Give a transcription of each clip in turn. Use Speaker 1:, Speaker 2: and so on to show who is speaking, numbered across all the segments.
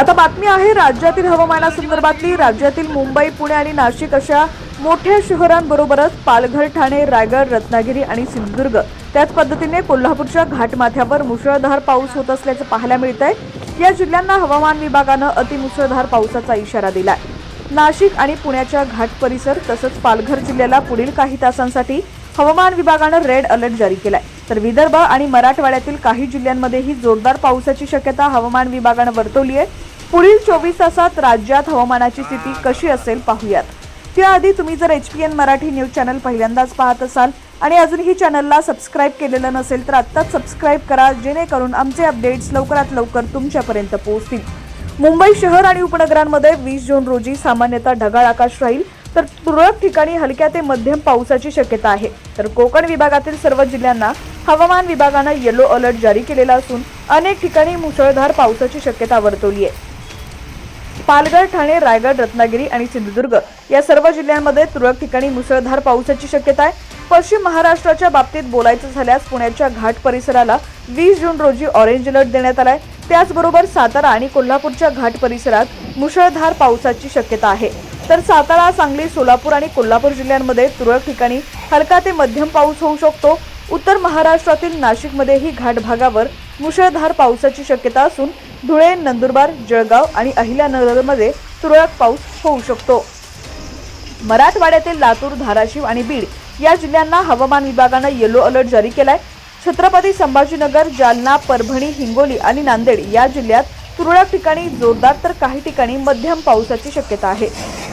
Speaker 1: आता बातमी आहे राज्यातील हवामानासंदर्भातली. राज्यातील मुंबई पुणे आणि नाशिक अशा मोठ्या शहरांबरोबरच पालघर ठाणे रायगड रत्नागिरी आणि सिंधुदुर्ग. त्याच पद्धतीने कोल्हापूरच्या घाटमाथ्यावर मुसळधार पाऊस होत असल्याचं पाहायला मिळत आहे या जिल्ह्यांना हवामान विभागानं अतिमुसळधार पावसाचा इशारा दिलाय. नाशिक आणि पुण्याच्या घाट परिसर तसंच पालघर जिल्ह्याला पुढील काही तासांसाठी हवामान विभागानं रेड अलर्ट जारी केलाय. तर विदर्भ आणि मराठवाड्यातील काही जिल्ह्यांमध्येही जोरदार पावसाची शक्यता हवामान विभागानं वर्तवली आहे पुढील चोवीस तासात राज्यात हवामानाची स्थिती कशी असेल पाहूयात. त्याआधी तुम्ही जर H P N Marathi news channel पहिल्यांदाच पाहत असाल आणि अजूनही चॅनलला सबस्क्राईब केलेलं नसेल तर आत्ताच सबस्क्राईब करा जेणेकरून आमचे अपडेट्स लवकरात लवकर तुमच्यापर्यंत पोहोचतील. मुंबई शहर आणि उपनगरांमध्ये वीस जून रोजी सामान्यतः ढगाळ आकाश राहील तर तुरळक ठिकाणी हलक्या ते मध्यम पावसाची शक्यता आहे. तर कोकण विभागातील सर्व जिल्ह्यांना हवामान विभागानं येलो अलर्ट जारी केलेला असून अनेक ठिकाणी मुसळधार पावसाची शक्यता वर्तवली आहे. पालघर ठाणे रायगड रत्नागिरी आणि सिंधुदुर्ग या सर्व जिल्ह्यांमध्ये तुरळक ठिकाणी मुसळधार पावसाची शक्यता आहे. पश्चिम महाराष्ट्राच्या बाबतीत बोलायचं झाल्यास पुण्याच्या घाट परिसराला वीस जून रोजी ऑरेंज अलर्ट देण्यात आलाय. त्याचबरोबर सातारा आणि कोल्हापूरच्या घाट परिसरात मुसळधार पावसाची शक्यता आहे. तर सातारा सांगली सोलापूर आणि कोल्हापूर जिल्ह्यांमध्ये तुरळक ठिकाणी हलका ते मध्यम पाऊस होऊ शकतो. उत्तर महाराष्ट्रातील नाशिकमध्येही घाट भागावर मुसळधार पावसाची शक्यता असून धुळे नंदुरबार जळगाव आणि अहिल्यानगरमध्ये तुरळक पाऊस होऊ शकतो. मराठवाड्यातील लातूर धाराशिव आणि बीड या जिल्ह्यांना हवामान विभागानं येलो अलर्ट जारी केलाय. छत्रपती संभाजीनगर जालना परभणी हिंगोली आणि नांदेड या जिल्ह्यात तुरळक ठिकाणी जोरदार तर काही ठिकाणी मध्यम पावसाची शक्यता आहे.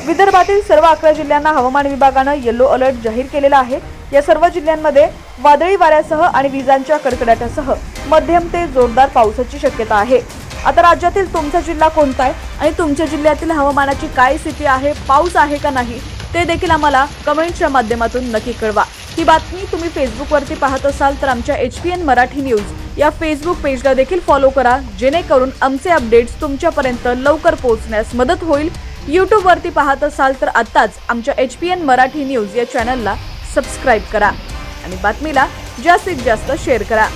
Speaker 1: विदर्भातील सर्व अकरा जिल्ह्यांना हवामान विभागानं येलो अलर्ट जाहीर केलेला आहे. या सर्व जिल्ह्यांमध्ये वादळी वाऱ्यासह आणि विजांच्या कडकडाटासह मध्यम ते जोरदार पावसाची शक्यता आहे. आता राज्यातील तुमचा जिल्हा कोणता आहे आणि तुमच्या जिल्ह्यातील हवामानाची काय स्थिती आहे पाऊस आहे का नाही ते देखील आम्हाला कमेंटच्या माध्यमातून नक्की कळवा. ही बातमी तुम्ही फेसबुकवरती पाहत असाल तर आमच्या H P N Marathi news या फेसबुक पेजला देखील फॉलो करा जेणेकरून आमचे अपडेट्स तुमच्यापर्यंत लवकर पोहोचण्यास मदत होईल. यूट्यूबवरती पाहत असाल तर आत्ताच आमच्या H P N Marathi news या चॅनलला सबस्क्राईब करा. आणि बातमीला जास्तीत जास्त शेअर करा.